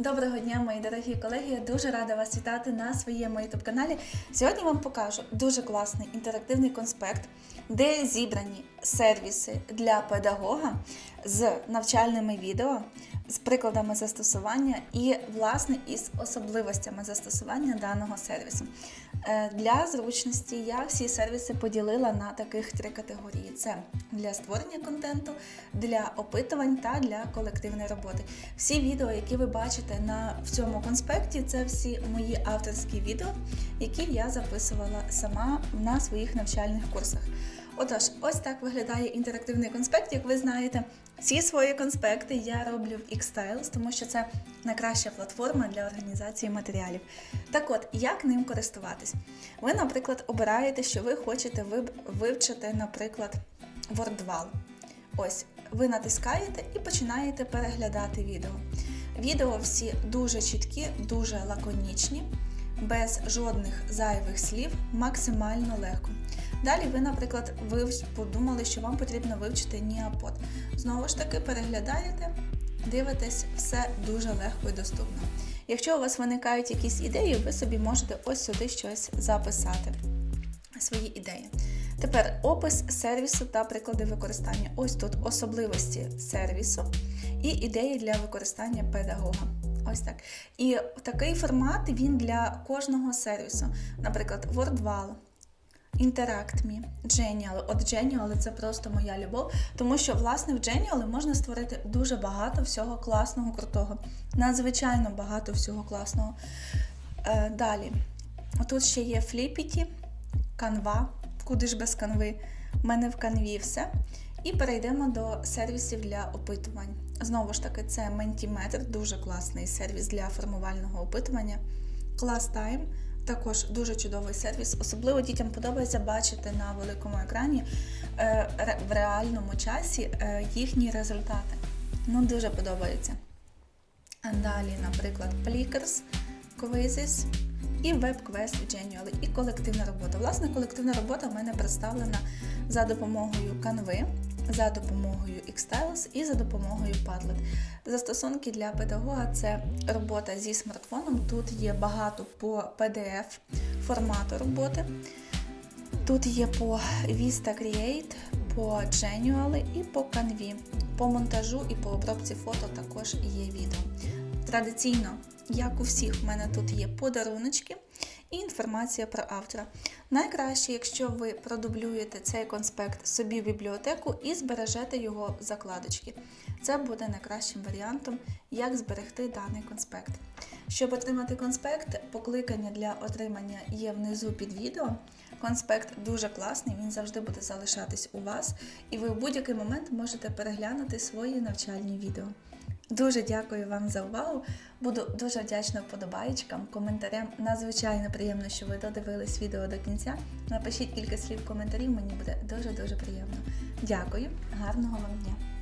Доброго дня, мої дорогі колеги. Я дуже рада вас вітати на своєму youtube каналі. Сьогодні вам покажу дуже класний інтерактивний конспект, де зібрані сервіси для педагога з навчальними відео, з прикладами застосування і, власне, із особливостями застосування даного сервісу. Е, Для зручності я всі сервіси поділила на таких три категорії: це для створення контенту, для опитувань та для колективної роботи. Всі відео, які ви бачите на в цьому конспекті, це всі мої авторські відео, які я записувала сама на своїх навчальних курсах. Отож, ось так виглядає інтерактивний конспект. Як ви знаєте, всі свої конспекти я роблю в Xtiles, тому що це найкраща платформа для організації матеріалів. Так от, як ним користуватись? Ви, наприклад, обираєте, що ви хочете вивчити, наприклад, WordWall. Ось, ви натискаєте і починаєте переглядати відео. Відео всі дуже чіткі, дуже лаконічні, без жодних зайвих слів, максимально легко. Далі ви, наприклад, ви подумали, що вам потрібно вивчити ніапод. Знову ж таки, переглядаєте, дивитесь, все дуже легко і доступно. Якщо у вас виникають якісь ідеї, ви собі можете ось сюди щось записати. Свої ідеї. Тепер опис сервісу та приклади використання. Ось тут особливості сервісу і ідеї для використання педагога. Ось так. І такий формат він для кожного сервісу. Наприклад, WordWall, InteractMe, Genial. От Genial це просто моя любов, тому що власне в Genial можна створити дуже багато всього класного, крутого. Надзвичайно багато всього класного. Е, далі. Тут ще є Flippity, Canva, куди ж без канви. У мене в канві все. І перейдемо до сервісів для опитувань. Знову ж таки, це Mentimeter, дуже класний сервіс для формувального опитування. ClassTime також дуже чудовий сервіс. Особливо дітям подобається бачити на великому екрані е, в реальному часі е, їхні результати. Ну, дуже подобається. Далі, наприклад, Plickers, Quizzes і WebQuest Genial, і колективна робота. Власне, колективна робота в мене представлена за допомогою Canva, за допомогою Xtiles і за допомогою Padlet. Застосунки для педагога це робота зі смартфоном. Тут є багато по PDF формату роботи. Тут є по Vista Create, по Genial і по Canva. По монтажу і по обробці фото також є відео. Традиційно, як у всіх, в мене тут є подаруночки і інформація про автора. Найкраще, якщо ви продублюєте цей конспект собі в бібліотеку і збережете його в закладочки. Це буде найкращим варіантом, як зберегти даний конспект. Щоб отримати конспект, покликання для отримання є внизу під відео. Конспект дуже класний, він завжди буде залишатись у вас, і ви в будь-який момент можете переглянути свої навчальні відео. Дуже дякую вам за увагу. Буду дуже вдячна вподобаєчкам, коментарям. Надзвичайно приємно, що ви додивились відео до кінця. Напишіть кілька слів коментарів, мені буде дуже дуже приємно. Дякую, гарного вам дня!